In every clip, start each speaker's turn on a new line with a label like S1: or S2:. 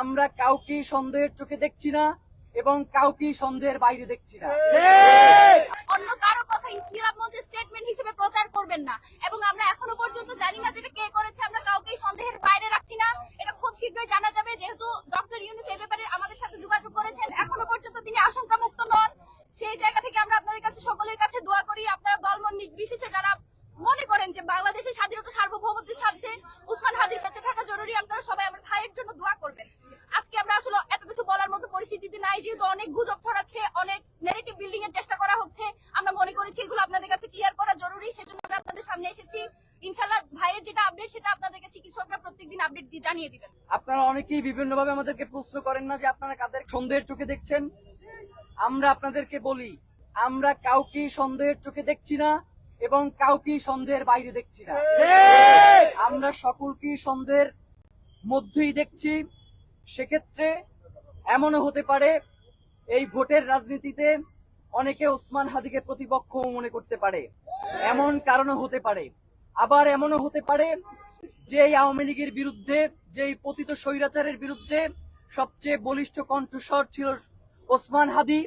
S1: আমরা কাউকে সন্দেহের চোখে দেখছি না এবং কাউকে সন্দেহের বাইরে দেখছি না।
S2: অন্য কারও কথা ইনকিলাব মঞ্চের স্টেটমেন্ট হিসেবে প্রচার করবেন না। এবং আমরা এখনও পর্যন্ত জানি না যেটা কে করেছে, আমরা কাউকে সন্দেহের বাইরে রাখছি না। এটা খুব শীঘ্রই জানা যাবে, যেহেতু ডক্টর ইউনুস এই ব্যাপারে আমাদের সাথে যোগাযোগ করেছেন। এখনও পর্যন্ত তিনি আশঙ্কা মুক্ত নন। সেই জায়গা থেকে আমরা আপনাদের কাছে, সকলের কাছে দোয়া করি, আপনারা দলমন নির্বিশেষে যারা মনে করেন যে বাংলাদেশের স্বাধীনতা সার্বভৌমত্বের সাথে উসমান হাদির কাছে থাকা জরুরি, আপনারা সবাই আমার ভাইয়ের জন্য দোয়া করবেন। পরিস্থিতিতে নাই যেহেতু অনেক গুজব ছড়াচ্ছে অনেক নেগেটিভ বিল্ডিং এর চেষ্টা করা হচ্ছে। আমরা মনে করেছি এগুলো আপনাদের কাছে ক্লিয়ার করা জরুরি সেজন্য আমরা আপনাদের সামনে এসেছি। ইনশাল্লাহ ভাইয়ের যেটা আপডেট সেটা আপনাদেরকে চিকিৎসকরা প্রত্যেকদিন আপডেট দিয়ে জানিয়ে দিবেন।
S1: আপনারা অনেকেই বিভিন্ন ভাবে আমাদেরকে প্রশ্ন করেন না যে আপনারা কাদের সন্দেহের চোখে দেখছেন। আমরা আপনাদেরকে বলি আমরা কাউকে সন্দেহের চোখে দেখছি না এবং কাউকে সন্দেহের বাইরে দেখছি না। আমরা সকলকে সন্দেহের মধ্যেই দেখছি। সেক্ষেত্রে এমনও হতে পারে এই ভোটের রাজনীতিতে অনেকে ওসমান হাদিকে প্রতিপক্ষ মনে করতে পারে। এমন কারণও হতে পারে। আবার এমনও হতে পারে যে আওয়ামী লীগের বিরুদ্ধে যে এই পতিত স্বৈরাচারের বিরুদ্ধে সবচেয়ে বলিষ্ঠ কণ্ঠস্বর ছিল ওসমান হাদি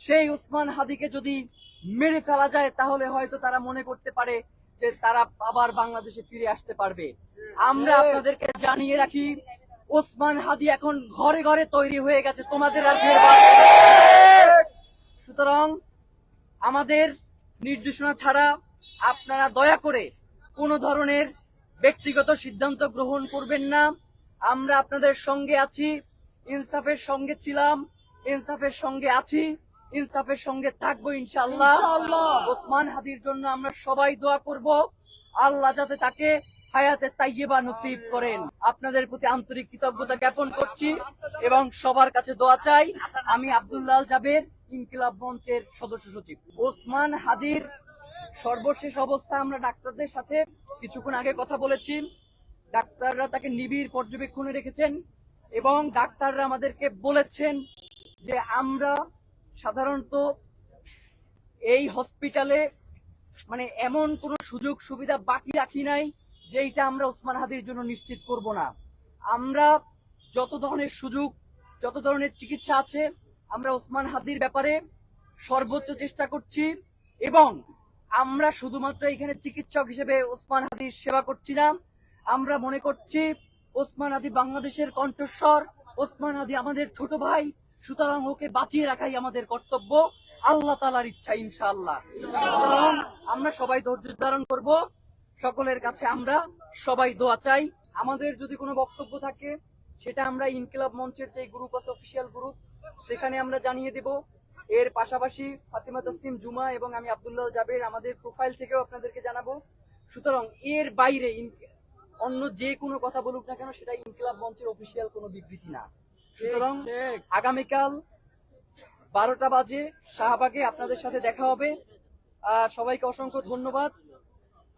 S1: সেই ওসমান হাদিকে যদি মেরে ফেলা যায় তাহলে হয়তো তারা মনে করতে পারে যে তারা আবার বাংলাদেশে ফিরে আসতে পারবে। আমরা আপনাদেরকে জানিয়ে রাখি ওসমান হাদি এখন ঘরে ঘরে তৈরি হয়ে গেছে তোমাদের আর সুতরাং আমাদের নির্দেশনা ছাড়া আপনারা দয়া করে কোনো ধরনের ব্যক্তিগত সিদ্ধান্ত গ্রহণ করবেন না। আমরা আপনাদের সঙ্গে আছি ইনসাফের সঙ্গে ছিলাম ইনসাফের সঙ্গে আছি ইনসাফের সঙ্গে থাকব ইনশাল্লাহ ওসমান হাদির জন্য আমরা সবাই দোয়া করব। আল্লাহ যাতে তাকে হায়াতে তাইয়েবা নসিব করেন। আপনাদের প্রতি আন্তরিক কৃতজ্ঞতা জ্ঞাপন করছি এবং সবার কাছে দোয়া চাই। আমি আব্দুল্লাহ জাবের ইনকিলাব মঞ্চের সদস্য সচিব। ওসমান হাদির সর্বশেষ অবস্থা আমরা ডাক্তারদের সাথে কিছুক্ষণ আগে কথা বলেছি। ডাক্তাররা তাকে নিবিড় পর্যবেক্ষণে রেখেছেন এবং ডাক্তাররা আমাদেরকে বলেছেন যে আমরা সাধারণত এই হসপিটালে মানে এমন কোন সুযোগ সুবিধা বাকি রাখি নাই। যেইটা আমরা ওসমান হাদির জন্য নিশ্চিত করব না। আমরা যত ধরনের সুযোগ, যত ধরনের চিকিৎসা আছে, আমরা ওসমান হাদির ব্যাপারে সর্বোচ্চ চেষ্টা করছি এবং আমরা শুধুমাত্র এখানে চিকিৎসক হিসেবে ওসমান হাদির সেবা করছি না। আমরা মনে করছি ওসমান হাদি বাংলাদেশের কণ্ঠস্বর, ওসমান হাদি আমাদের ছোট ভাই, সুতরাং ওকে বাঁচিয়ে রাখাই আমাদের কর্তব্য। আল্লাহ তালার ইচ্ছা ইনশাআল্লাহ। আমরা সবাই ধৈর্য ধারণ করব। সকলের কাছে আমরা সবাই দোয়া চাই। আমাদের যদি কোনো বক্তব্য থাকে সেটা আমরা ইনকিলাব মঞ্চের যে গ্রুপ আছে অফিসিয়াল গ্রুপ সেখানে আমরা জানিয়ে দেব। এর পাশাপাশি ফাতিমা তসলিম জুমা এবং আমি আব্দুল্লাহ জাবের আমাদের প্রোফাইল থেকেও আপনাদেরকে জানাব। সুতরাং এর বাইরে অন্য যে কোনো কথা বলুক না কেন সেটা ইনকিলাব মঞ্চের অফিসিয়াল কোনো বিবৃতি না। সুতরাং আগামীকাল বারোটা বাজে শাহবাগে আপনাদের সাথে দেখা হবে। সবাইকে অসংখ্য ধন্যবাদ।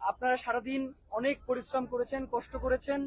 S1: আপনারা সারাদিন অনেক পরিশ্রম করেছেন কষ্ট করেছেন।